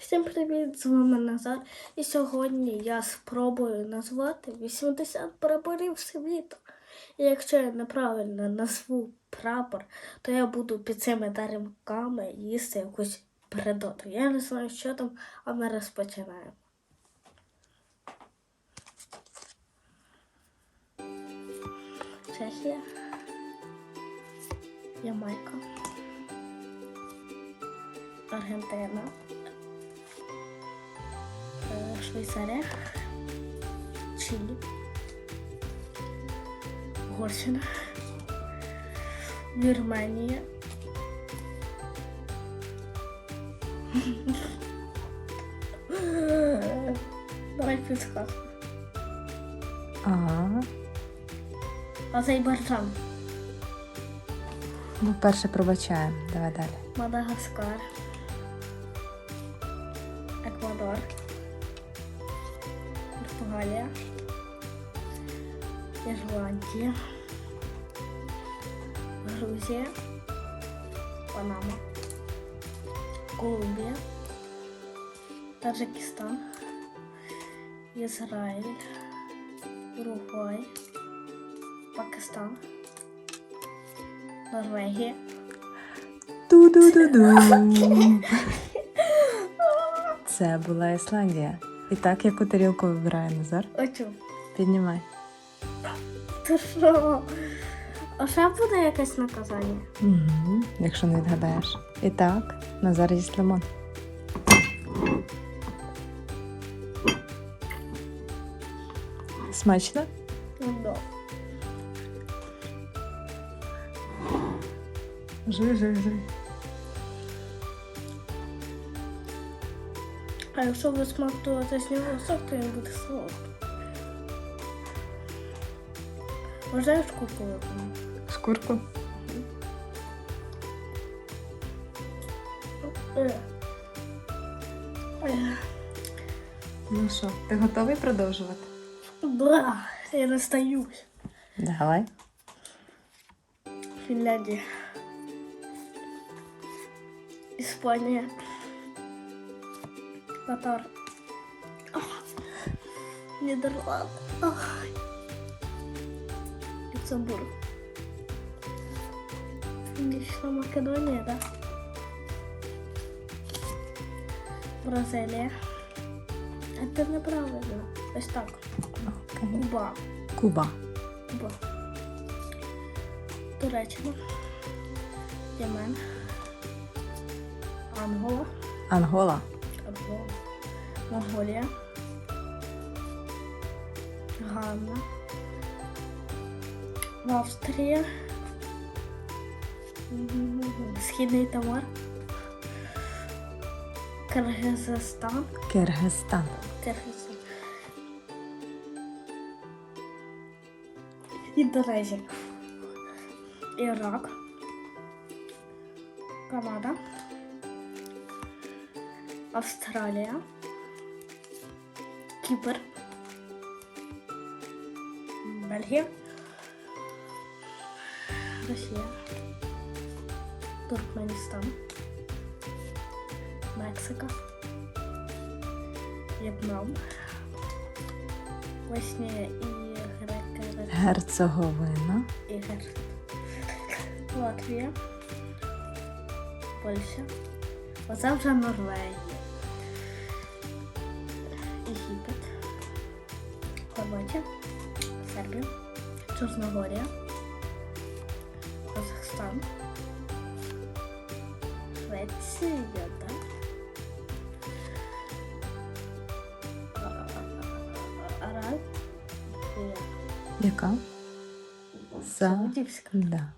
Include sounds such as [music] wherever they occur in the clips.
Всім привіт! З вами Назар. І сьогодні я спробую назвати 80 прапорів світу. І якщо я неправильно назву прапор, то я буду під цими тарілками їсти якусь передоту. Я не знаю, що там, а ми розпочинаємо. Чехія. Ямайка. Аргентина. Е, Швейцарія, Чилі, Угорщина, Вірменія. Давай підсказку. Ага. Азербайджан, Ну, перше пробачаємо. Давай далі. Мадагаскар, Еквадор, Португалія, Ірландія, Грузія, Панама, Колумбія, Таджикистан, Ізраїль, Уругвай, Пакистан, Норвегія. Ту-ду-ду-ду. [laughs] Це була Ісландія. І так, яку тарілку вибирає Назар? Оцю. Піднімай. Ти що? А ще буде якесь наказання? Угу. Якщо не відгадаєш. І так, Назар їсть лимон. Смачно? Ну, да. Жуй, жуй, жуй. А якщо ви смактувати з нього сок, то він буде солодкий. Я шкурку виконую? Шкурку. Е. Е. Ну що, ти готовий продовжувати? Да, я не стаюсь. Давай. Фінляндія. Іспанія. Катар. Нідерланд. Люксембург. Північна Македонія, да? Бразилія. А це неправильно. Ось так. Куба. Куба. Куба. Туреччина. Ємен. Ангола. Ангола. Ангола. Монголія. Ганна. Австрія. Східний Тамар. Киргизстан. Киргизстан. Киргизстан. Індонезія. Ірак. Канада. Австралія. Кіпр. Бельгія. Росія. Туркменістан. Мексика. В'єтнам. Весня і греки Герцеговина. і гер. Латвія. Польща. Оце вже Норвегія. Єгипет. Хорватія. Сербія. Чорногорія. Казахстан. Швеція, так? Арабія. Яка? Саудівська. Да.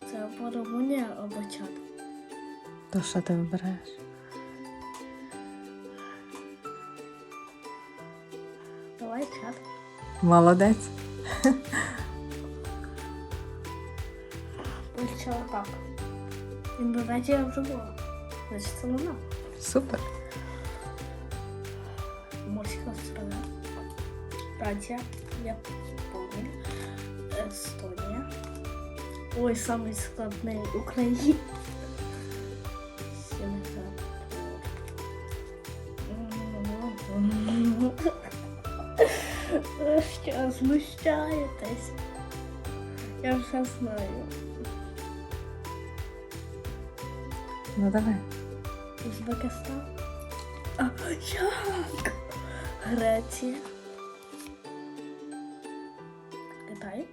Це або Румунія, або Чад. То що ти вибираєш? Чат. Молодець. Польща отак. Індонезія вже була. Значить, це вона. Супер. Морська страна. Франція, Японія, Естонія. Ой, самий складний Україна. Що знущаєтесь? Я вже знаю. Ну давай. Узбекистан. А, як? Греція. Китай.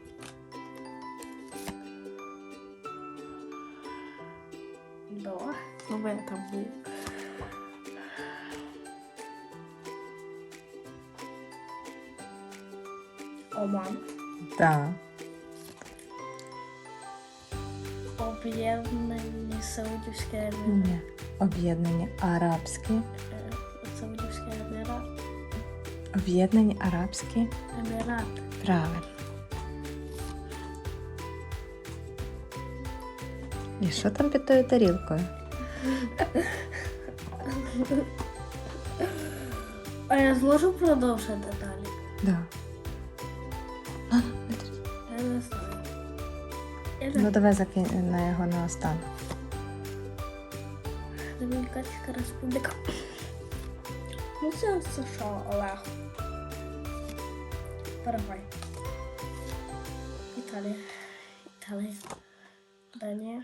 Да, ну я там був. Оман. Так. Об'єднані Саудівські Емірати. Ні. Об'єднані Арабські. Е, Саудівські Емірати. Об'єднані Арабські. Емірати. Правильно. І що там під тою тарілкою? А я зможу продовжити далі? Да. Ну давай закинь на його на останок. Домініканська республіка. Ну це США, Олег. Парагвай. Італія. Італія. Данія.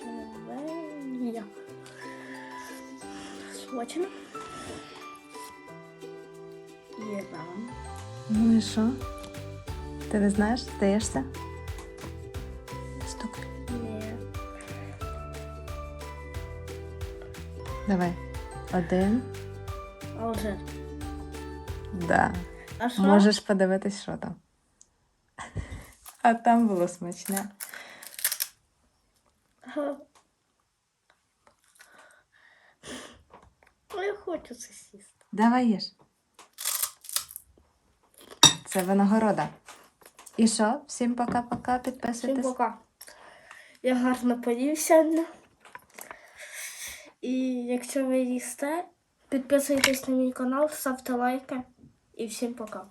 Словенія. Словаччина. Іран. Ну і що? Ти не знаєш, здаєшся? Стукай. Ні. Давай. Один. Алжир. Да. А що? Можеш подивитись, що там. А там було смачне. Ага. Ну, я хочу це сісти. Давай їж. Це винагорода. І що? Всім пока-пока. Всім Підписуйтесь. пока. Я гарно поїв сьогодні. І якщо ви їсте, підписуйтесь на мій канал, ставте лайки. І всім пока.